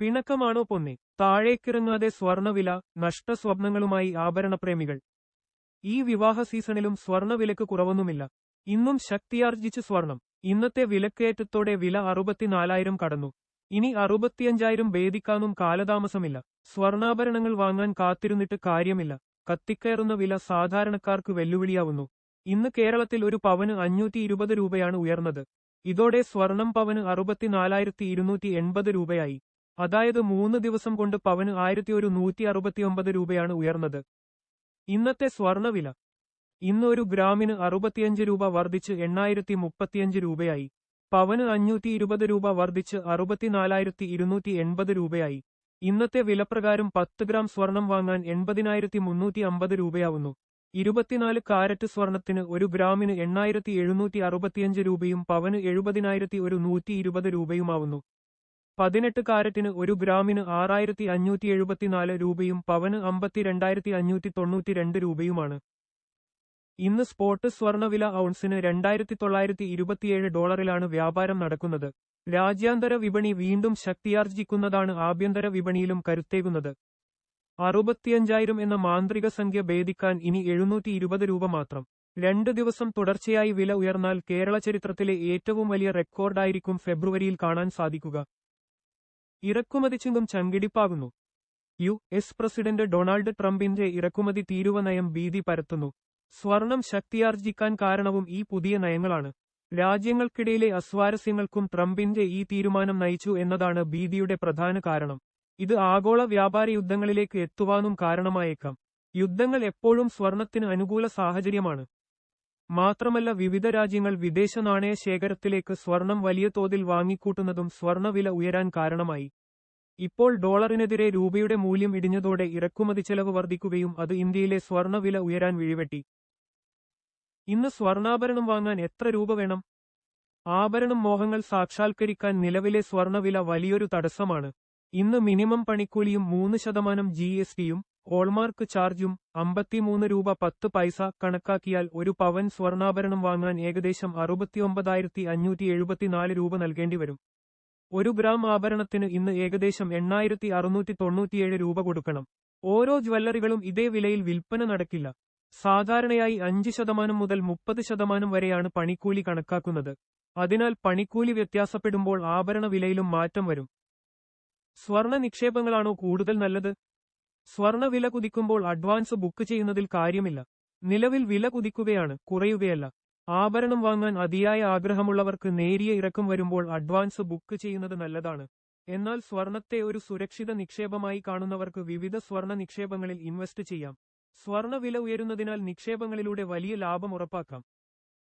പിണക്കമാണോ പൊന്നെ? താഴേക്കിറങ്ങാതെ സ്വർണവില നഷ്ടസ്വപ്നങ്ങളുമായി ആഭരണപ്രേമികൾ. ഈ വിവാഹ സീസണിലും സ്വർണവിലക്ക് കുറവൊന്നുമില്ല. ഇന്നും ശക്തിയാർജിച്ച് സ്വർണം. ഇന്നത്തെ വിലക്കയറ്റത്തോടെ വില അറുപത്തിനാലായിരം കടന്നു. ഇനി അറുപത്തിയഞ്ചായിരം ഭേദിക്കാനും കാലതാമസമില്ല. സ്വർണാഭരണങ്ങൾ വാങ്ങാൻ കാത്തിരുന്നിട്ട് കാര്യമില്ല. കത്തിക്കയറുന്ന വില സാധാരണക്കാർക്ക് വെല്ലുവിളിയാവുന്നു. ഇന്ന് കേരളത്തിൽ ഒരു പവന് അഞ്ഞൂറ്റി ഇരുപത് രൂപയാണ് ഉയർന്നത്. ഇതോടെ സ്വർണം പവന് അറുപത്തിനാലായിരത്തി ഇരുന്നൂറ്റി എൺപത് രൂപയായി. അതായത് മൂന്ന് ദിവസം കൊണ്ട് പവന് ആയിരത്തി ഒരു നൂറ്റി അറുപത്തിയൊമ്പത് രൂപയാണ് ഉയർന്നത്. ഇന്നത്തെ സ്വർണവില. ഇന്ന് ഒരു ഗ്രാമിന് അറുപത്തിയഞ്ച് രൂപ വർദ്ധിച്ച് എണ്ണായിരത്തി മുപ്പത്തിയഞ്ച് രൂപയായി. പവന് അഞ്ഞൂറ്റി ഇരുപത് രൂപ വർദ്ധിച്ച് അറുപത്തിനാലായിരത്തി ഇരുന്നൂറ്റി എൺപത് രൂപയായി. ഇന്നത്തെ വിലപ്രകാരം പത്ത് ഗ്രാം സ്വർണം വാങ്ങാൻ എൺപതിനായിരത്തി മുന്നൂറ്റി അമ്പത് രൂപയാവുന്നു. ഇരുപത്തിനാല് കാരറ്റ് സ്വർണത്തിന് ഒരു ഗ്രാമിന് എണ്ണായിരത്തി എഴുന്നൂറ്റി അറുപത്തിയഞ്ച് രൂപയും പവന് എഴുപതിനായിരത്തി ഒരു നൂറ്റി ഇരുപത് രൂപയുമാവുന്നു. പതിനെട്ട് കാരറ്റിന് ഒരു ഗ്രാമിന് ആറായിരത്തി അഞ്ഞൂറ്റി എഴുപത്തിനാല് രൂപയും പവന് അമ്പത്തിരണ്ടായിരത്തി അഞ്ഞൂറ്റി തൊണ്ണൂറ്റി രണ്ട് രൂപയുമാണ്. ഇന്ന് സ്പോട്ട് സ്വർണവില ഔൺസിന് രണ്ടായിരത്തി തൊള്ളായിരത്തി ഇരുപത്തിയേഴ് ഡോളറിലാണ് വ്യാപാരം നടക്കുന്നത്. രാജ്യാന്തര വിപണി വീണ്ടും ശക്തിയാർജിക്കുന്നതാണ് ആഭ്യന്തര വിപണിയിലും കരുത്തേകുന്നത്. അറുപത്തിയഞ്ചായിരം എന്ന മാന്ത്രിക സംഖ്യ ഭേദിക്കാൻ ഇനി എഴുന്നൂറ്റി ഇരുപത് രൂപ മാത്രം. രണ്ട് ദിവസം തുടർച്ചയായി വില ഉയർന്നാൽ കേരള ചരിത്രത്തിലെ ഏറ്റവും വലിയ റെക്കോർഡായിരിക്കും ഫെബ്രുവരിയിൽ കാണാൻ സാധിക്കുക. ഇറക്കുമതി ചിങ്ങും ചങ്കിടിപ്പാകുന്നു. യു എസ് പ്രസിഡന്റ് ഡൊണാൾഡ് ട്രംപിന്റെ ഇറക്കുമതി തീരുവ നയം ഭീതി പരത്തുന്നു. സ്വർണം ശക്തിയാർജിക്കാൻ കാരണവും ഈ പുതിയ നയങ്ങളാണ്. രാജ്യങ്ങൾക്കിടയിലെ അസ്വാരസ്യങ്ങൾക്കും ട്രംപിന്റെ ഈ തീരുമാനം നയിച്ചു എന്നതാണ് ഭീതിയുടെ പ്രധാന കാരണം. ഇത് ആഗോള വ്യാപാര യുദ്ധങ്ങളിലേക്ക് എത്തുവാനും കാരണമായേക്കാം. യുദ്ധങ്ങൾ എപ്പോഴും സ്വർണത്തിന് അനുകൂല സാഹചര്യമാണ്. മാത്രമല്ല വിവിധ രാജ്യങ്ങൾ വിദേശ നാണയ ശേഖരത്തിലേക്ക് സ്വർണം വലിയ തോതിൽ വാങ്ങിക്കൂട്ടുന്നതും സ്വർണവില ഉയരാൻ കാരണമായി. ഇപ്പോൾ ഡോളറിനെതിരെ രൂപയുടെ മൂല്യം ഇടിഞ്ഞതോടെ ഇറക്കുമതി ചെലവ് വർദ്ധിക്കുകയും അത് ഇന്ത്യയിലെ സ്വർണവില ഉയരാൻ വിഴിവെട്ടി. ഇന്ന് സ്വർണാഭരണം വാങ്ങാൻ എത്ര രൂപ വേണം? ആഭരണം മോഹങ്ങൾ സാക്ഷാത്കരിക്കാൻ നിലവിലെ സ്വർണവില വലിയൊരു തടസ്സമാണ്. ഇന്ന് മിനിമം പണിക്കൂലിയും മൂന്ന് ശതമാനം ജി എസ് ടിയും ഹോൾമാർക്ക് ചാർജും അമ്പത്തിമൂന്ന് രൂപ പത്ത് പൈസ കണക്കാക്കിയാൽ ഒരു പവൻ സ്വർണാഭരണം വാങ്ങാൻ ഏകദേശം അറുപത്തിയൊമ്പതായിരത്തി അഞ്ഞൂറ്റി എഴുപത്തിനാല് രൂപ നൽകേണ്ടി വരും. ഒരു ഗ്രാം ആഭരണത്തിന് ഇന്ന് ഏകദേശം എണ്ണായിരത്തി അറുന്നൂറ്റി തൊണ്ണൂറ്റിയേഴ് രൂപ കൊടുക്കണം. ഓരോ ജ്വല്ലറികളും ഇതേ വിലയിൽ വിൽപ്പന നടക്കില്ല. സാധാരണയായി അഞ്ച് ശതമാനം മുതൽ മുപ്പത് ശതമാനം വരെയാണ് പണിക്കൂലി കണക്കാക്കുന്നത്. അതിനാൽ പണിക്കൂലി വ്യത്യാസപ്പെടുമ്പോൾ ആഭരണ വിലയിലും മാറ്റം വരും. സ്വർണ നിക്ഷേപങ്ങളാണോ കൂടുതൽ നല്ലത്? സ്വർണ വില കുതിക്കുമ്പോൾ അഡ്വാൻസ് ബുക്ക് ചെയ്യുന്നതിൽ കാര്യമില്ല. നിലവിൽ വില കുതിക്കുകയാണ് കുറയുകയല്ല. ആഭരണം വാങ്ങാൻ അതിയായ ആഗ്രഹമുള്ളവർക്ക് നേരിയ ഇറക്കം വരുമ്പോൾ അഡ്വാൻസ് ബുക്ക് ചെയ്യുന്നത് നല്ലതാണ്. എന്നാൽ സ്വർണത്തെ ഒരു സുരക്ഷിത നിക്ഷേപമായി കാണുന്നവർക്ക് വിവിധ സ്വർണ നിക്ഷേപങ്ങളിൽ ഇൻവെസ്റ്റ് ചെയ്യാം. സ്വർണ വില ഉയരുന്നതിനാൽ നിക്ഷേപങ്ങളിലൂടെ വലിയ ലാഭം ഉറപ്പാക്കാം.